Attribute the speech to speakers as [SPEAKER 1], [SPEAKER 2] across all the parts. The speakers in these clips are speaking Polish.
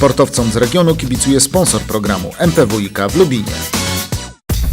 [SPEAKER 1] Sportowcom z regionu kibicuje sponsor programu MPWiK w Lubinie.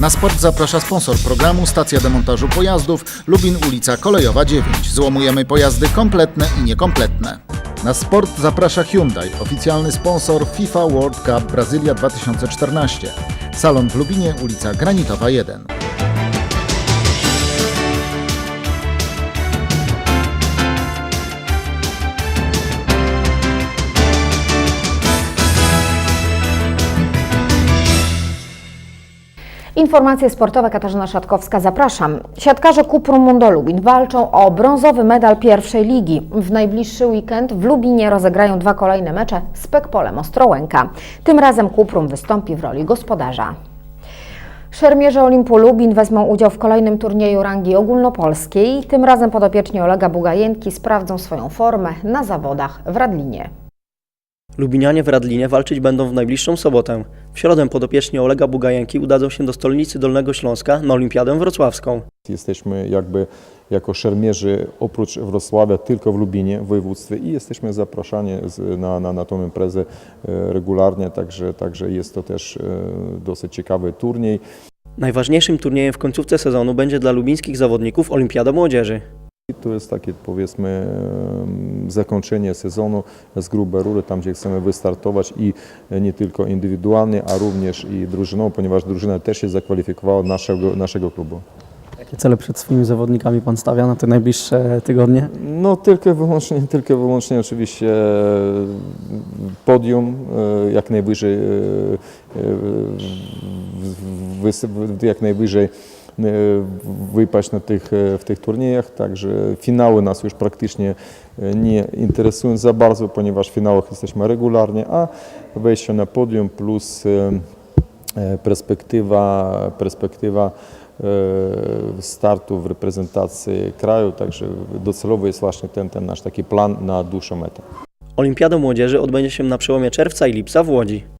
[SPEAKER 1] Na sport zaprasza sponsor programu Stacja Demontażu Pojazdów Lubin ulica Kolejowa 9. Złomujemy pojazdy kompletne i niekompletne. Na sport zaprasza Hyundai, oficjalny sponsor FIFA World Cup Brazylia 2014. Salon w Lubinie, ulica Granitowa 1.
[SPEAKER 2] Informacje sportowe Katarzyna Szatkowska, zapraszam. Siatkarze Kuprum Mundo Lubin walczą o brązowy medal pierwszej ligi. W najbliższy weekend w Lubinie rozegrają dwa kolejne mecze z Pekpolem Ostrołęka. Tym razem Kuprum wystąpi w roli gospodarza. Szermierze Olimpu Lubin wezmą udział w kolejnym turnieju rangi ogólnopolskiej. Tym razem podopieczni Olega Bugajenki sprawdzą swoją formę na zawodach w Radlinie.
[SPEAKER 3] Lubinianie w Radlinie walczyć będą w najbliższą sobotę. W środę podopieczni Olega Bugajenki udadzą się do stolnicy Dolnego Śląska na Olimpiadę Wrocławską.
[SPEAKER 4] Jesteśmy jakby jako szermierzy oprócz Wrocławia tylko w Lubinie, w województwie i jesteśmy zapraszani na, na, na tą imprezę e, regularnie, także, także jest to też e, dosyć ciekawy turniej.
[SPEAKER 3] Najważniejszym turniejem w końcówce sezonu będzie dla lubińskich zawodników Olimpiada Młodzieży.
[SPEAKER 4] To jest takie powiedzmy zakończenie sezonu z grubej rury, tam gdzie chcemy wystartować i nie tylko indywidualnie, a również i drużynowo, ponieważ drużyna też się zakwalifikowała naszego, naszego klubu.
[SPEAKER 5] Jakie cele przed swoimi zawodnikami Pan stawia na te najbliższe tygodnie?
[SPEAKER 4] No tylko wyłącznie, tylko wyłącznie oczywiście podium, e, jak najwyżej, e, e, jak najwyżej wypaść na tych, e, w tych turniejach, także finały nas już praktycznie e, nie interesują za bardzo, ponieważ w finałach jesteśmy regularnie, a wejście na podium plus e, e, perspektywa, perspektywa e, startu w reprezentacji kraju, także docelowy jest właśnie ten, ten nasz taki plan na dłuższą metę.
[SPEAKER 3] Olimpiada Młodzieży odbędzie się na przełomie czerwca i lipca w Łodzi.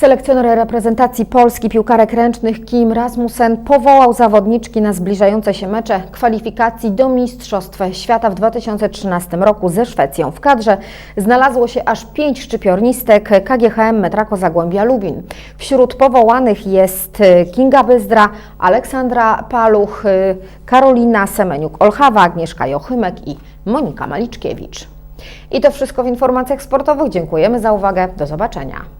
[SPEAKER 2] Selekcjoner reprezentacji Polski piłkarek ręcznych Kim Rasmussen powołał zawodniczki na zbliżające się mecze kwalifikacji do Mistrzostw Świata w 2013 roku ze Szwecją. W kadrze znalazło się aż pięć szczypiornistek KGHM Metrako Zagłębia Lubin. Wśród powołanych jest y, Kinga Byzdra, Aleksandra Paluch, y, Karolina Semeniuk-Olchawa, Agnieszka Jochymek i Monika Maliczkiewicz. I to wszystko w informacjach sportowych. Dziękujemy za uwagę. Do zobaczenia.